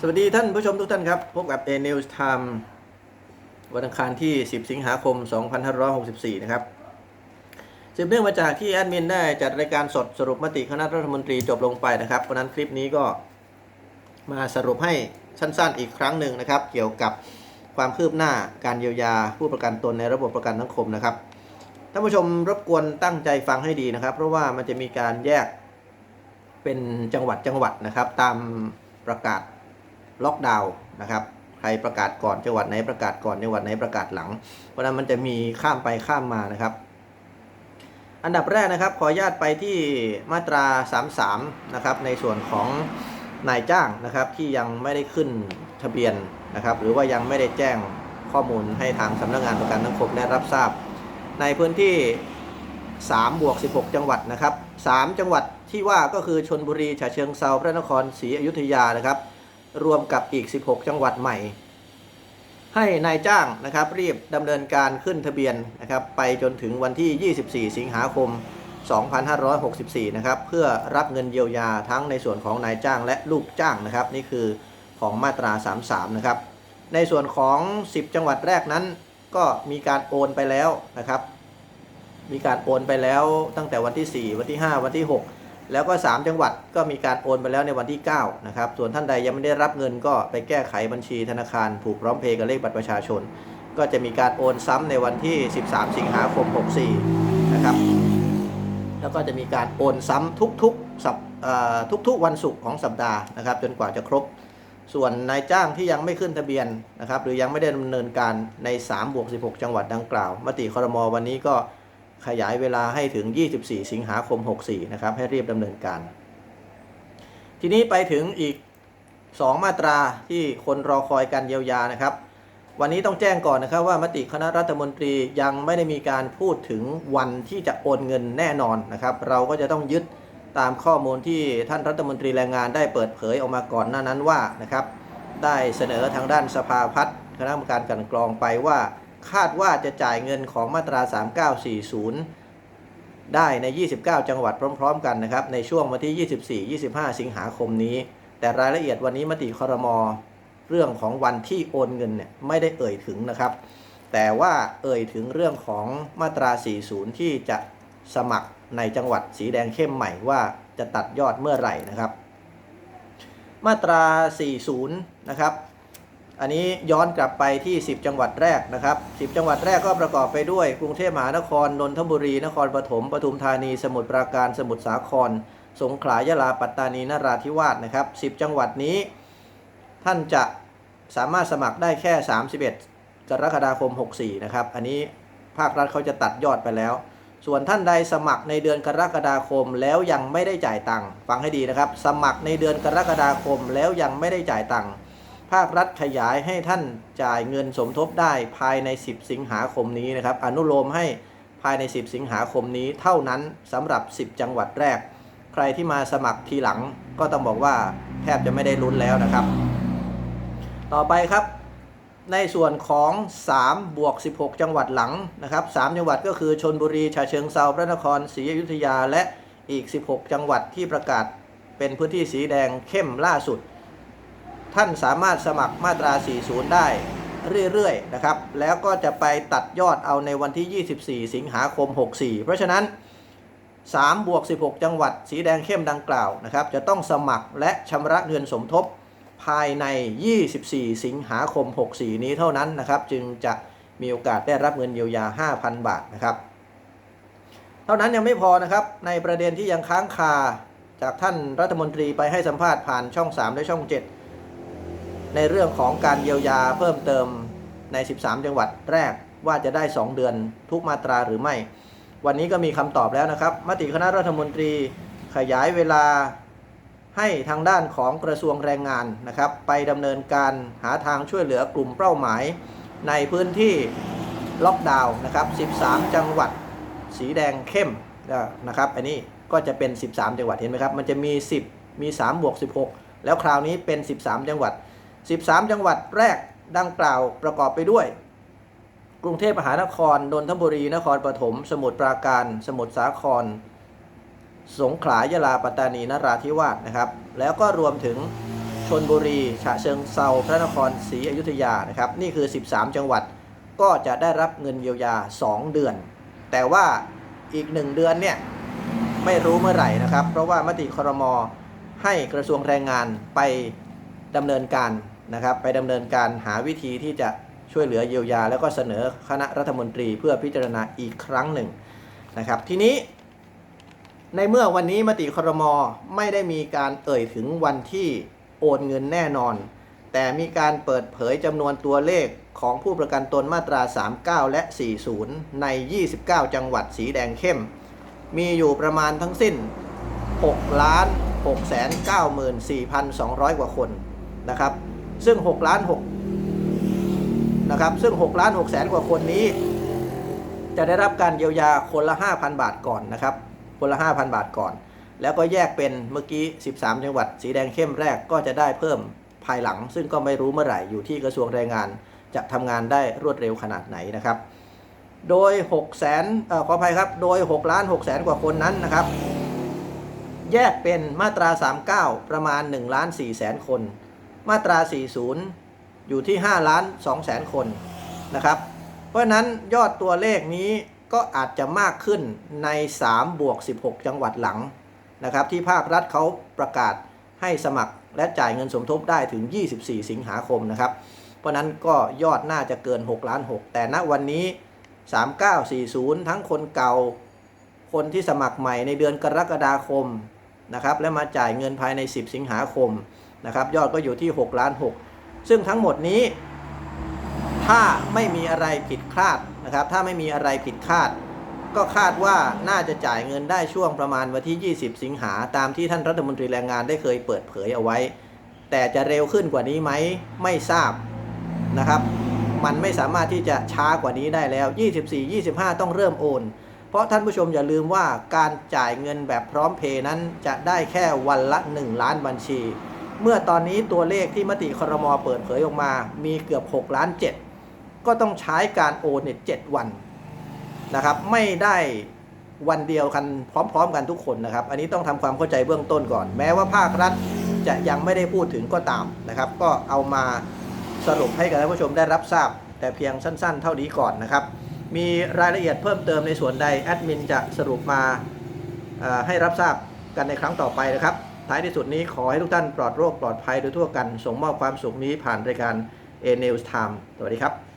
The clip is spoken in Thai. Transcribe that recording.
สวัสดีท่านผู้ชมทุกท่านครับ พบกับ A News Time วันอังคารที่ 10 สิงหาคม 2564 นะครับสืบเนื่องมาจากที่แอดมินได้จัดรายการสดสรุปมติคณะรัฐมนตรีจบลงไปนะครับเพราะฉะนั้นคลิปนี้ก็มาสรุปให้สั้นๆอีกครั้งหนึ่งนะครับ เกี่ยวกับความคืบหน้าการเยียวยาผู้ประกันตนในระบบประกันสังคมนะครับท่านผู้ชมรบกวนตั้งใจฟังให้ดีนะครับ เพราะว่ามันจะมีการแยกเป็นจังหวัดจังหวัดนะครับ ตามประกาศ ล็อกดาวน์นะครับใครประกาศก่อนจังหวัดไหนประกาศก่อนจังหวัดไหนประกาศหลัง เพราะนั้นมันจะมีข้ามไปข้ามมานะครับ อันดับแรกนะครับ ขออนุญาตไปที่มาตรา 33 นะครับ ในส่วนของนายจ้างนะครับที่ยังไม่ได้ขึ้นทะเบียนนะครับ หรือว่ายังไม่ได้แจ้งข้อมูลให้ทางสำนักงานประกันสังคมได้รับทราบ ในพื้นที่3บวก16 จังหวัดนะครับ 3 จังหวัดที่ว่าก็คือชนบุรีฉะเชิงเซาพระนครศรีอยุธยานะครับ รวมกับอีก 16 จังหวัดใหม่ ให้นายจ้างนะครับรีบดำเนินการขึ้นทะเบียนนะครับไปจนถึงวันที่ 24 สิงหาคม 2564 นะครับเพื่อรับเงินเยียวยาทั้งในส่วนของนายจ้างและลูกจ้างนะครับ นี่คือของมาตรา 33 นะครับ ในส่วนของ 10 จังหวัดแรกนั้น ก็มีการโอนไปแล้วนะครับ มีการโอนไปแล้วตั้งแต่วันที่ 4 วันที่ 5 วันที่ 6 แล้วก็ 3 จังหวัดก็มีการโอนไปแล้วในวันที่ 9 นะครับ ส่วนท่านใดยังไม่ได้รับเงินก็ไปแก้ไขบัญชีธนาคารผูกพร้อมเพย์กับเลขบัตรประชาชน ก็จะมีการโอนซ้ำในวันที่ 13 สิงหาคม 64 นะครับ แล้วก็จะมีการโอนซ้ำทุกๆสัปทุกๆ วันศุกร์ของสัปดาห์นะครับ จนกว่าจะครบ ส่วนนายจ้างที่ยังไม่ขึ้นทะเบียนนะครับ หรือยังไม่ได้ดำเนินการใน 3 บวก 16 จังหวัดดังกล่าว มติคอรมอวันนี้ก็ ขยายเวลาให้ถึง 24 สิงหาคม 64 นะครับ ให้รีบดำเนินการ ทีนี้ไปถึงอีก 2 มาตราที่คนรอคอยการเยียวยานะครับ วันนี้ต้องแจ้งก่อนนะครับว่ามติคณะรัฐมนตรียังไม่ได้มีการพูดถึงวันที่จะโอนเงินแน่นอนนะครับ เราก็จะต้องยึดตามข้อมูลที่ท่านรัฐมนตรีแรงงานได้เปิดเผยออกมาก่อนหน้านั้นว่านะครับ ได้เสนอทางด้านสภาพัฒน์คณะกรรมการกันกรองไปว่า คาดว่าจะจ่ายเงินของมาตรา 3940 ได้ใน 29 จังหวัดพร้อม ๆ กันนะครับ ในช่วงวันที่ 24-25 สิงหาคมนี้ แต่รายละเอียดวันนี้มติครมเรื่องของวันที่โอนเงินเนี่ยไม่ได้เอ่ยถึงนะครับ แต่ว่าเอ่ยถึงเรื่องของมาตรา 40 ที่จะสมัครในจังหวัดสีแดงเข้มใหม่ว่าจะตัดยอดเมื่อไหร่นะครับ มาตรา 40 นะครับ อันนี้ย้อนกลับไปที่ 10 จังหวัดแรกนะครับ 10 จังหวัดแรกก็ประกอบไปด้วย กรุงเทพมหานคร นนทบุรี นครปฐม ปทุมธานี สมุทรปราการ สมุทรสาคร สงขลา ยะลา ปัตตานี นราธิวาส นะครับ 10 จังหวัดนี้ ท่านจะสามารถสมัครได้แค่ 31 กรกฎาคม 64 นะครับ อันนี้ภาครัฐเขาจะตัดยอดไปแล้ว ส่วนท่านใดสมัครในเดือนกรกฎาคมแล้วยังไม่ได้จ่ายตังค์ ฟังให้ดีนะครับ สมัครในเดือนกรกฎาคมแล้วยังไม่ได้จ่ายตังค์ ภาครัฐขยายให้ท่านจ่ายเงินสมทบได้ภายใน 10 สิงหาคมนี้นะครับ อนุโลมให้ภายใน 10 สิงหาคมนี้เท่านั้นสำหรับ 10 จังหวัดแรก ใครที่มาสมัครทีหลังก็ต้องบอกว่าแทบจะไม่ได้ลุ้นแล้วนะครับ ต่อไปครับ ในส่วนของ3บวก16 จังหวัดหลังนะครับ3จังหวัดก็คือชนบุรีฉะเชิงเซาพระนครศรีอยุธยาและอีก 16 จังหวัดที่ประกาศเป็นพื้นที่สีแดงเข้มล่าสุด ท่านสามารถสมัครมาตรา 40 ได้เรื่อยๆนะครับ แล้วก็จะไปตัดยอดเอาในวันที่ 24 สิงหาคม 64 เพราะฉะนั้น3บวก16 จังหวัดสีแดงเข้มดังกล่าวนะครับ จะต้องสมัครและชำระเงินสมทบภายใน 24 สิงหาคม 64 นี้เท่านั้นนะครับ จึงจะมีโอกาสได้รับเงินเยียวยา 5,000 บาทนะครับ เท่านั้นยังไม่พอนะครับ ในประเด็นที่ยังค้างคาจากท่านรัฐมนตรีไปให้สัมภาษณ์ผ่านช่อง 3 และช่อง 7 ในเรื่องของการเยียวยาเพิ่มเติมใน 13 จังหวัดแรกว่าจะได้ 2 เดือนทุกมาตราหรือไม่ วันนี้ก็มีคำตอบแล้วนะครับ มติคณะรัฐมนตรีขยายเวลาให้ทางด้านของกระทรวงแรงงานนะครับ ไปดำเนินการหาทางช่วยเหลือกลุ่มเป้าหมาย ในพื้นที่ล็อกดาวน์นะครับ 13 จังหวัดสีแดงเข้มนะครับ อันนี้ก็จะเป็น 13 จังหวัดเห็นไหมครับ มันจะมี 10 มี 3 บวก 16 แล้วคราวนี้เป็น 13 จังหวัด 13 จังหวัดแรกดังกล่าวประกอบไปด้วย กรุงเทพมหานคร นนทบุรี นครปฐม สมุทรปราการ สมุทรสาคร สงขลายะลา ปัตตานี นราธิวาส นะครับ แล้วก็รวมถึงชนบุรี ฉะเชิงเซา พระนครศรีอยุธยา นะครับ นี่คือ 13 จังหวัด ก็จะได้รับเงินเยียวยา 2 เดือน แต่ว่าอีก 1 เดือนเนี่ยไม่รู้เมื่อไหร่นะครับ เพราะว่ามติครมให้กระทรวงแรงงานไปดำเนินการ นะครับไปดำเนินการหาวิธีที่จะช่วยเหลือเยียวยา แล้วก็เสนอคณะรัฐมนตรีเพื่อพิจารณาอีกครั้งหนึ่งนะครับทีนี้ ในเมื่อวันนี้มติครมไม่ได้มีการเอ่ยถึงวันที่โอนเงินแน่นอน แต่มีการเปิดเผยจำนวนตัวเลขของผู้ประกันตนมาตรา 39 และ 40 ใน 29 จังหวัดสีแดงเข้ม มีอยู่ประมาณทั้งสิ้น 6 ล้าน6แสน94,200 กว่าคนนะครับ ซึ่ง6ล้าน6นะครับซึ่ง6ล้าน6แสนกว่าคนนี้ จะได้รับการเยียวยาคนละ 5,000 บาทก่อนนะครับ คนละ 5,000 บาทก่อน แล้วก็แยกเป็นเมื่อกี้ 13 จังหวัด สีแดงเข้มแรกก็จะได้เพิ่มภายหลัง ซึ่งก็ไม่รู้เมื่อไหร่อยู่ที่กระทรวงแรงงาน จะทำงานได้รวดเร็วขนาดไหนนะครับ โดย6แสนเอ่อขออภัยครับ โดย6ล้าน6แสนกว่าคนนั้นนะครับ แยกเป็นมาตรา 39 ประมาณ1ล้าน4แสนคน มาตรา 40 อยู่ที่ 5 ล้าน2แสนคนนะครับ เพราะนั้นยอดตัวเลขนี้ก็อาจจะมากขึ้นใน3บวก16 จังหวัดหลังนะครับ ที่ภาครัฐเขาประกาศให้สมัครและจ่ายเงินสมทบได้ถึง 24 สิงหาคมนะครับ เพราะนั้นก็ยอดน่าจะเกิน 6 ล้าน 6 แต่ณวันนี้ 3940 ทั้งคนเก่า คนที่สมัครใหม่ในเดือนกรกฎาคมนะครับ และมาจ่ายเงินภายใน 10 สิงหาคม นะครับยอดก็อยู่ที่6ล้าน6ซึ่งทั้งหมดนี้ ถ้าไม่มีอะไรผิดคาดนะครับ ถ้าไม่มีอะไรผิดคาด ก็คาดว่าน่าจะจ่ายเงินได้ช่วงประมาณวันที่ 20 สิงหาตามที่ท่านรัฐมนตรีแรงงานได้เคยเปิดเผยเอาไว้ แต่จะเร็วขึ้นกว่านี้ไหมไม่ทราบนะครับ มันไม่สามารถที่จะช้ากว่านี้ได้แล้ว 24 25 ต้องเริ่มโอนเพราะท่านผู้ชมอย่าลืมว่าการจ่ายเงินแบบพร้อมเพย์นั้นจะได้แค่วันละ 1 ล้านบัญชี เมื่อตอนนี้ตัวเลขที่มติครมเปิดเผยออกมา มีเกือบ 6 ล้าน 7 ก็ต้องใช้การโอนเนี่ย7วันนะครับ ไม่ได้วันเดียวกันพร้อม ๆ กันทุกคนนะครับ อันนี้ต้องทำความเข้าใจเบื้องต้นก่อน แม้ว่าภาครัฐจะยังไม่ได้พูดถึงก็ตามนะครับ ก็เอามาสรุปให้กับท่านผู้ชมได้รับทราบ แต่เพียงสั้น ๆ เท่านี้ก่อนนะครับ มีรายละเอียดเพิ่มเติมในส่วนใดแอดมินจะสรุปมาให้รับทราบกันในครั้งต่อไปนะครับ ท้ายที่สุดนี้ขอให้ทุกท่านปลอดโรคปลอดภัยโดยทั่วกัน ส่งมอบความสุขนี้ผ่านรายการ A News Time สวัสดีครับ